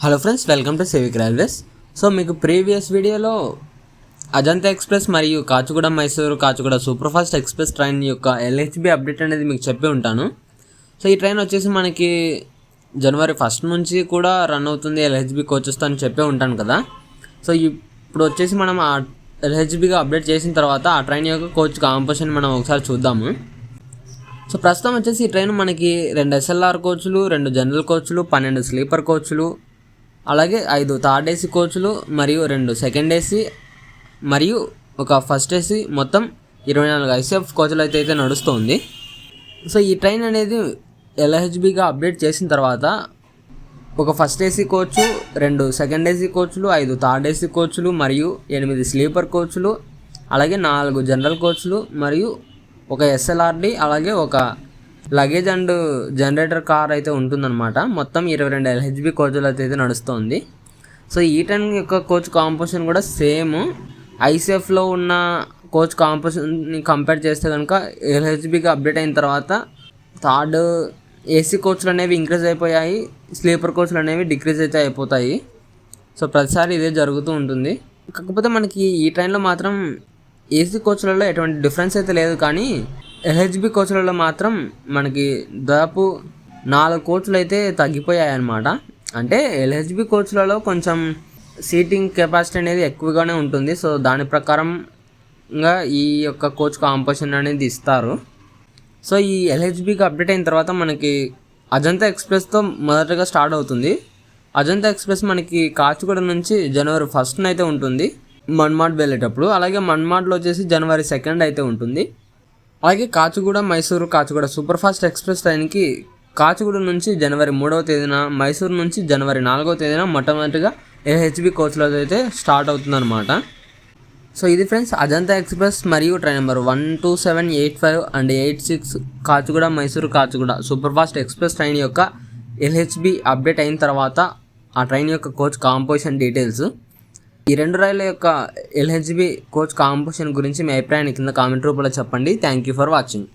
Hello friends welcome to civic railways so మీకు previous వీడియోలో Ajanta express మరియు Kacheguda Mysuru Kacheguda super fast express train యొక్క LHB update అనేది మీకు చెప్పి ఉంటాను. సో ఈ ట్రైన్ వచ్చేసి మనకి జనవరి ఫస్ట్ నుంచి కూడా రన్ అవుతుంది ఎల్హెచ్బి కోచెస్తో అని చెప్పే ఉంటాను కదా. సో ఇప్పుడు వచ్చేసి మనం ఆ ఎల్హెచ్బిగా అప్డేట్ చేసిన తర్వాత ఆ ట్రైన్ యొక్క కోచ్ కాంపోజిషన్ మనం ఒకసారి చూద్దాము. సో ప్రస్తుతం వచ్చేసి ఈ ట్రైన్ మనకి రెండు ఎస్ఎల్ఆర్ కోచ్లు రెండు జనరల్ కోచ్లు పన్నెండు స్లీపర్ కోచ్లు అలాగే ఐదు థర్డ్ ఏసీ కోచ్లు మరియు రెండు సెకండ్ ఏసీ మరియు ఒక ఫస్ట్ ఏసీ మొత్తం ఇరవై నాలుగు ఐసీఎఫ్ కోచ్లు అయితే అయితే నడుస్తుంది. సో ఈ ట్రైన్ అనేది ఎల్హెచ్బిగా అప్డేట్ చేసిన తర్వాత ఒక ఫస్ట్ ఏసీ కోచ్ రెండు సెకండ్ ఏసీ కోచ్లు ఐదు థర్డ్ ఏసీ కోచ్లు మరియు ఎనిమిది స్లీపర్ కోచ్లు అలాగే నాలుగు జనరల్ కోచ్లు మరియు ఒక ఎస్ఎల్ఆర్డి అలాగే ఒక లగేజ్ అండ్ జనరేటర్ కార్ అయితే ఉంటుందన్నమాట. మొత్తం ఇరవై రెండు ఎల్హెచ్బి కోచ్లు అయితే నడుస్తుంది. సో ఈ e ట్రైన్ యొక్క కోచ్ కాంపోజిషన్ కూడా సేమ్ ఐసీఎఫ్లో ఉన్న కోచ్ కాంపోజిషన్ని కంపేర్ చేస్తే కనుక ఎల్హెచ్బికి అప్డేట్ అయిన తర్వాత థర్డ్ ఏసీ కోచ్లు అనేవి ఇంక్రీజ్ అయిపోయాయి. స్లీపర్ కోచ్లు అనేవి డిక్రీజ్ అయితే అయిపోతాయి. సో ప్రతిసారి ఇదే జరుగుతూ ఉంటుంది. కాకపోతే మనకి ఈ e ట్రైన్లో మాత్రం ఏసీ కోచ్లలో ఎటువంటి డిఫరెన్స్ అయితే లేదు కానీ ఎల్హెచ్బి కోచ్లలో మాత్రం మనకి దాదాపు నాలుగు కోచ్లు అయితే తగ్గిపోయాయి అన్నమాట అంటే ఎల్హెచ్బి కోచ్లలో కొంచెం సీటింగ్ కెపాసిటీ అనేది ఎక్కువగానే ఉంటుంది. సో దాని ప్రకారంగా ఈ యొక్క కోచ్ కాంపోజిషన్ అనేది ఇస్తారు. సో ఈ ఎల్హెచ్బికి అప్డేట్ అయిన తర్వాత మనకి అజంతా ఎక్స్ప్రెస్తో మొదటగా స్టార్ట్ అవుతుంది. అజంతా ఎక్స్ప్రెస్ మనకి కాచిగూడ నుంచి జనవరి ఫస్ట్న అయితే ఉంటుంది. మన్మాడ్ వెళ్ళేటప్పుడు. అలాగే మన్మాడ్లో వచ్చేసి జనవరి సెకండ్ అయితే ఉంటుంది. అలాగే Kacheguda Mysuru Kacheguda super fast express ట్రైన్కి కాచిగూడ నుంచి జనవరి మూడవ తేదీన మైసూరు నుంచి జనవరి నాలుగవ తేదీన మొట్టమొదటిగా ఏహెచ్బి కోచ్లో అయితే స్టార్ట్ అవుతుందన్నమాట. సో ఇది ఫ్రెండ్స్ అజంతా ఎక్స్ప్రెస్ మరియు train number one two seven eight five and eight six Kacheguda Mysuru Kacheguda super fast express train యొక్క ఎల్హెచ్బి అప్డేట్ అయిన తర్వాత ఆ ట్రైన్ యొక్క కోచ్ కాంపోజిషన్ డీటెయిల్స్. ఈ రెండు రైళ్ళ యొక్క ఎల్హెచ్బి కోచ్ కాంపోజిషన్ గురించి మీ అభిప్రాయాన్ని కింద కామెంట్ రూపంలో చెప్పండి. Thank you for watching